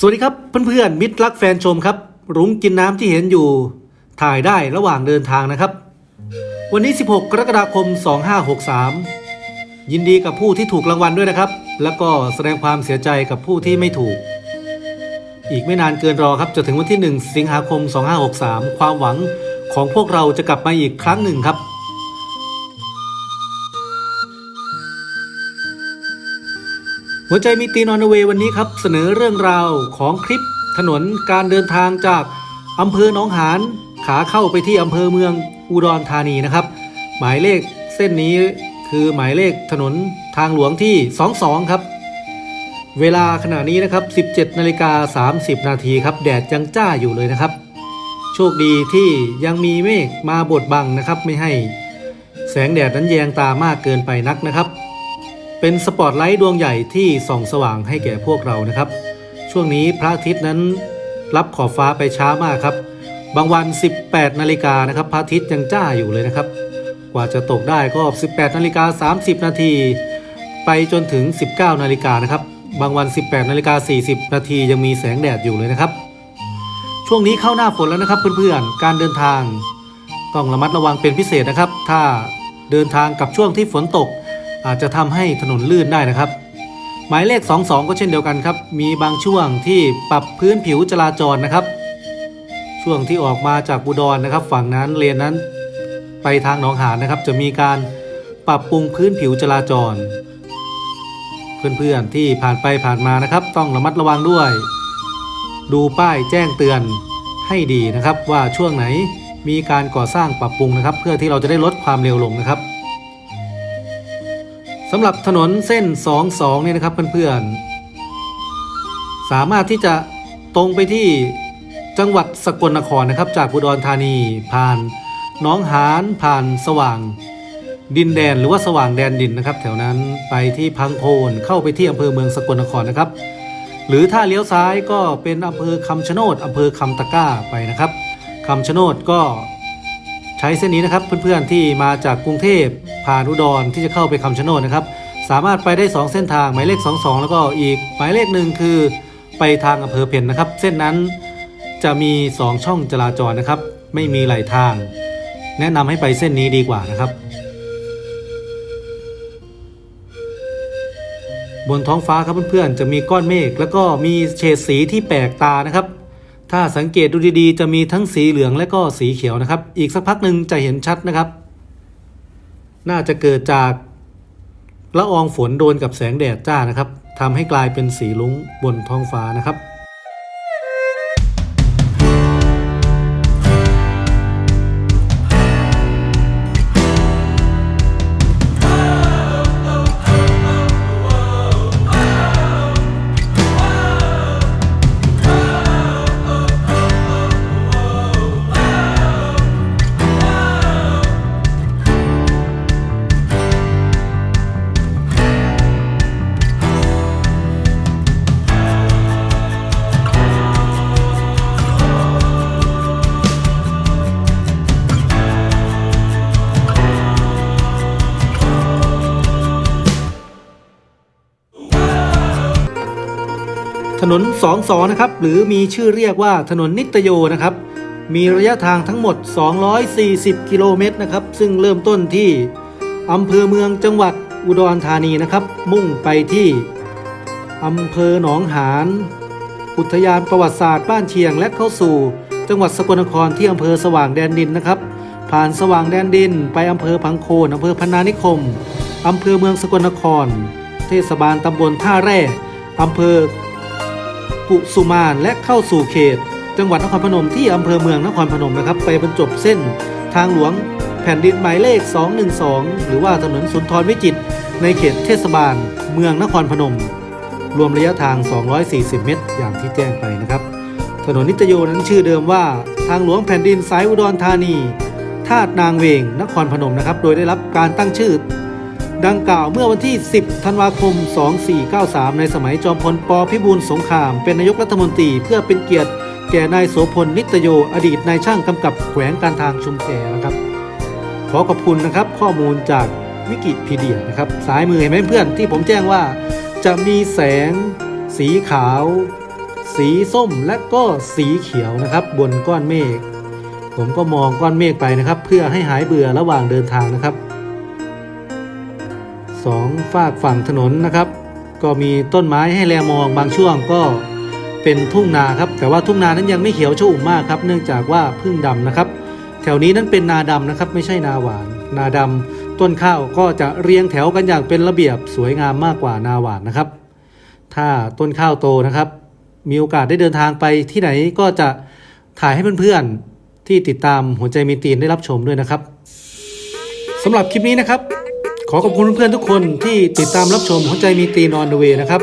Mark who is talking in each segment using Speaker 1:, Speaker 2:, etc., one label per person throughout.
Speaker 1: สวัสดีครับเพื่อนๆมิตรรักแฟนชมครับ รุ้งกินน้ำที่เห็นอยู่ ถ่ายได้ระหว่างเดินทางนะครับ วันนี้ 16 กรกฎาคม 2563 ยินดีกับผู้ที่ถูกรางวัลด้วยนะครับ แล้วก็แสดงความเสียใจกับผู้ที่ไม่ถูก อีกไม่นานเกินรอครับจะถึงวันที่ 1 สิงหาคม 2563 ความหวังของพวกเราจะกลับมาอีกครั้งหนึ่งครับ หัวใจมีตีนอนเวย์วันนี้ครับเสนอเรื่องราวของคลิปถนนการเดินทางจากอำเภอหนองหานขาเข้าไปที่อำเภอเมืองอุดรธานีนะครับ หมายเลขเส้นนี้คือหมายเลขถนนทางหลวงที่ 22 ครับ เวลาขณะนี้นะครับ 17นาฬิกา30 นาทีครับ แดดยังจ้าอยู่เลยนะครับ โชคดีที่ยังมีเมฆมาบดบังนะครับ ไม่ให้แสงแดดนั้นแยงตามากเกินไปนักนะครับ เป็นสปอตไลท์ดวงใหญ่ที่ส่องสว่างให้แก่พวกเรานะครับ ช่วงนี้พระอาทิตย์นั้นรับขอบฟ้าไปช้ามากครับ บางวัน 18 นาฬิกานะครับ พระอาทิตย์ยังจ้าอยู่เลยนะครับ กว่าจะตกได้ก็ 18 นาฬิกา 30 นาที ไปจนถึง 19 นาฬิกานะครับ บางวัน 18 นาฬิกา 40 นาทียังมีแสงแดดอยู่เลยนะครับ ช่วงนี้เข้าหน้าฝนแล้วนะครับเพื่อนๆ การเดินทาง ต้องระมัดระวังเป็นพิเศษนะครับ ถ้าเดินทางกับช่วงที่ฝนตก อาจจะทำให้ถนนลื่นได้นะครับ หมายเลข 22 ก็เช่นเดียวกันครับ มีบางช่วงที่ปรับพื้นผิวจราจรนะครับ ช่วงที่ออกมาจากบุดรนะครับ ฝั่งนั้นเลนนั้น ไปทางหนองหานนะครับ จะมีการปรับปรุงพื้นผิวจราจร เพื่อนๆที่ผ่านไปผ่านมานะครับ ต้องระมัดระวังด้วย ดูป้ายแจ้งเตือนให้ดีนะครับว่าช่วงไหนมีการก่อสร้างปรับปรุงนะครับ เพื่อที่เราจะได้ลดความเร็วลงนะครับ สำหรับถนนเส้น 22เนี่ยนะครับเพื่อนๆ สามารถที่จะตรงไปที่จังหวัดสกลนครนะครับ จากอุดรธานี ผ่านน้องหานผ่านสว่าง ดินแดนหรือว่าสว่างแดนดินนะครับ แถวนั้นไปที่พังโคนเข้าไปที่อำเภอเมืองสกลนครนะครับ หรือถ้าเลี้ยวซ้ายก็เป็นอำเภอคำชะโนดอำเภอคำตะก้าไปนะครับคำชะโนดก็ ใช้เส้นนี้นะครับเพื่อนๆที่มาจากกรุงเทพผ่านอุดรที่จะเข้าไปคำชะโนดนะครับ สามารถไปได้ 2 เส้นทางหมายเลข 22 แล้วก็อีกหมายเลขหนึ่งคือไปทางอำเภอเพนนะครับ เส้นนั้นจะมี 2 ช่องจราจรนะครับ ไม่มีไหลทาง แนะนำให้ไปเส้นนี้ดีกว่านะครับ บนท้องฟ้าครับเพื่อนๆจะมีก้อนเมฆแล้วก็มีเฉดสีที่แปลกตานะครับ ถ้าสังเกตดูดีๆ จะมีทั้งสีเหลืองและก็สีเขียวนะครับ อีกสักพักหนึ่งจะเห็นชัดนะครับ น่าจะเกิดจากละอองฝนโดนกับแสงแดดจ้านะครับทำให้กลายเป็นสีลุ้งบนท้องฟ้านะครับ ถนน2สอนะครับหรือมีชื่อเรียกว่าถนนนิตโยนะครับ มีระยะทางทั้งหมด 240 กิโลเมตรนะครับ ซึ่งเริ่มต้นที่อำเภอเมืองจังหวัดอุดรธานีนะครับ มุ่งไปที่อำเภอหนองหานอุทยานประวัติศาสตร์บ้านเชียงและเข้าสู่ จังหวัดสกลนครที่อำเภอสว่างแดนดินนะครับ ผ่านสว่างแดนดิน ไปอำเภอพังโคนอำเภอพนานิคมอำเภอเมืองสกลนคร เทศบาลตำบลท่าแร่อำเภอ กุสุมานและเข้าสู่เขต จังหวัดนครพนมที่อำเภอเมืองนครพนมนะครับ ไปบรรจบเส้นทางหลวงแผ่นดินหมายเลข 212 หรือว่าถนนสุนทรวิจิตในเขตเทศบาล เมืองนครพนม รวมระยะทาง 240 เมตร อย่างที่แจ้งไปนะครับ ถนนนิตโยนั้นชื่อเดิมว่า ทางหลวงแผ่นดินสายอุดรธานีธาตุนางเวงนครพนมนะครับ โดยได้รับการตั้งชื่อ ดังกล่าวเมื่อวันที่ 10 ธันวาคม 2493 ในสมัยจอมพลปพิบูลสงคราม เป็นนายกรัฐมนตรีเพื่อเป็นเกียรติแก่นายโสพลนิตโย อดีตนายช่างกำกับแขวงการทางชุมแพนะครับ ขอขอบคุณนะครับข้อมูลจากวิกิพีเดียนะครับสายมือเห็นไหมเพื่อนที่ผมแจ้งว่า จะมีแสง สีขาวสสีส้มและก็สีเขียวนะครับ บนก้อนเมฆผมก็มองก้อนเมฆไปนะครับ เพื่อให้หายเบื่อระหว่างเดินทางนะครับ สองฝากฝั่งถนนนะครับ ก็มีต้นไม้ให้แลมองบางช่วงก็เป็นทุ่งนาครับ แต่ว่าทุ่งนานั้นยังไม่เขียวชอุ่มมากครับ เนื่องจากว่าพึ่งดำนะครับ แถวนี้นั้นเป็นนาดำนะครับ ไม่ใช่นาหวาน นาดำต้นข้าวก็จะเรียงแถวกันอย่างเป็นระเบียบสวยงามมากกว่านาหวานนะครับ ถ้าต้นข้าวโตนะครับ มีโอกาสได้เดินทางไปที่ไหนก็จะถ่ายให้เพื่อนๆที่ติดตามหัวใจมีตีนได้รับชมด้วยนะครับสำหรับคลิปนี้นะครับ ขอขอบคุณเพื่อนๆทุกคนที่ติดตามรับชมหัวใจมีตีนอนเดเวนะครับ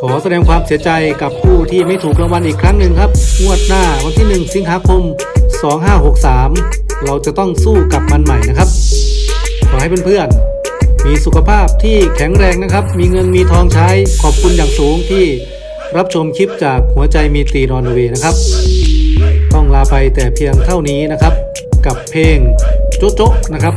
Speaker 1: ขอแสดงความเสียใจกับผู้ที่ไม่ถูกรางวัลอีกครั้งหนึ่งครับ งวดหน้าวันที่ 1 สิงหาคม 2563 เราจะต้องสู้กับมันใหม่นะครับ ขอให้เพื่อนๆมีสุขภาพที่แข็งแรงนะครับ มีเงินมีทองใช้ ขอบคุณอย่างสูงที่รับชมคลิปจากหัวใจมีตีนอนเวนะครับ ต้องลาไปแต่เพียงเท่านี้นะครับ กับเพลงโจ๊ะโจ๊ะนะครับ